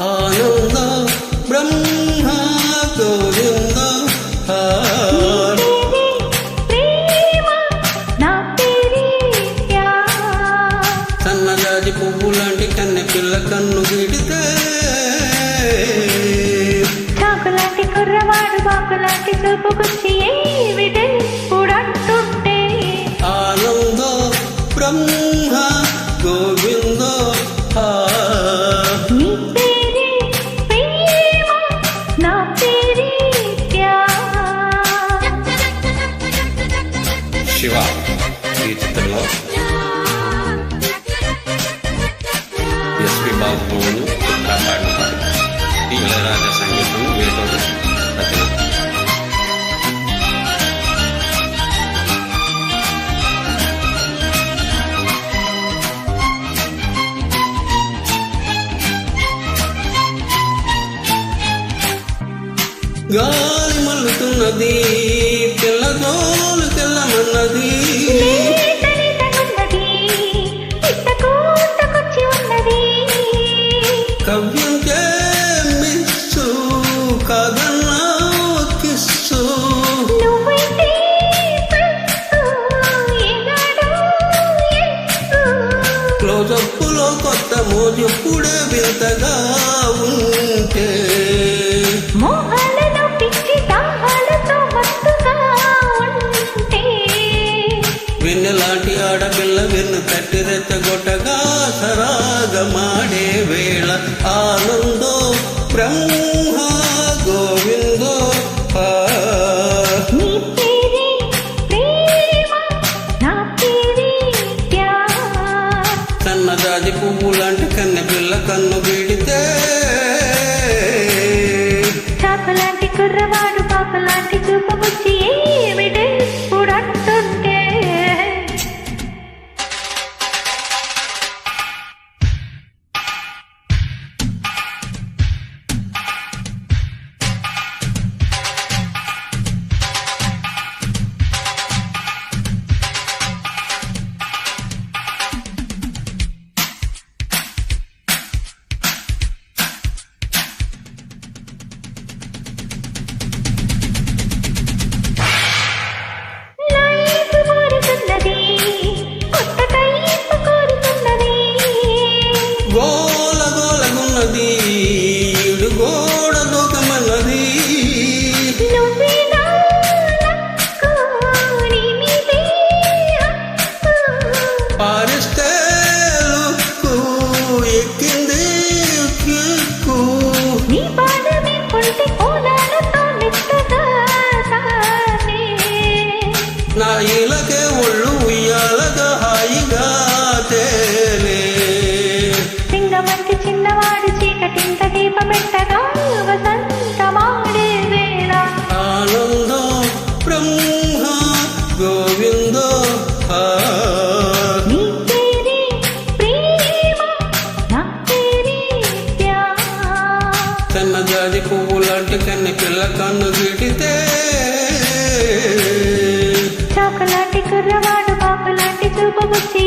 ఆనంద బ్రహ్మ గోవింద సన్నజాజి పువ్వు లాంటి కన్నె పిల్ల కన్ను విడితే. చాకులాంటి కుర్రవాడు బాకులాంటి చూపుకొచ్చి Shiva. Eat the blood. Yes, we mouth గాలి మల్లుతున్నది పిల్ల జోలు తెల్లమన్నది లేతనితనున్నది, పిట్టకూటకొచ్చి ఉన్నది. కవ్యం మిస్సు కదన్నా కిస్సు. క్లోజప్పులో కొత్త మోజుప్పుడే వింతగా వెన్నెలాంటి ఆడపిల్ల వెన్ను తట్టి రెచ్చగొట్టగా సరాగమాడే వేళ. ఆనందో బ్రహ్మ గోవిందో. సన్నజాజి పువ్వు లాంటి కన్నె పిల్ల కన్ను వీడితే. కుర్రవాడు పాపలాంటి చూపబుచ్చి Parestello cu e când cu Ni bade min ponte olalo to nittata sane Na ilage ollu uyalaga haiga tele Singamanti chinnavaadu cheekatinta కన్నె పిల్ల కన్ను విడితే చాకలాంటి కుర్రవాడు పాపలాంటి చూపబుచ్చి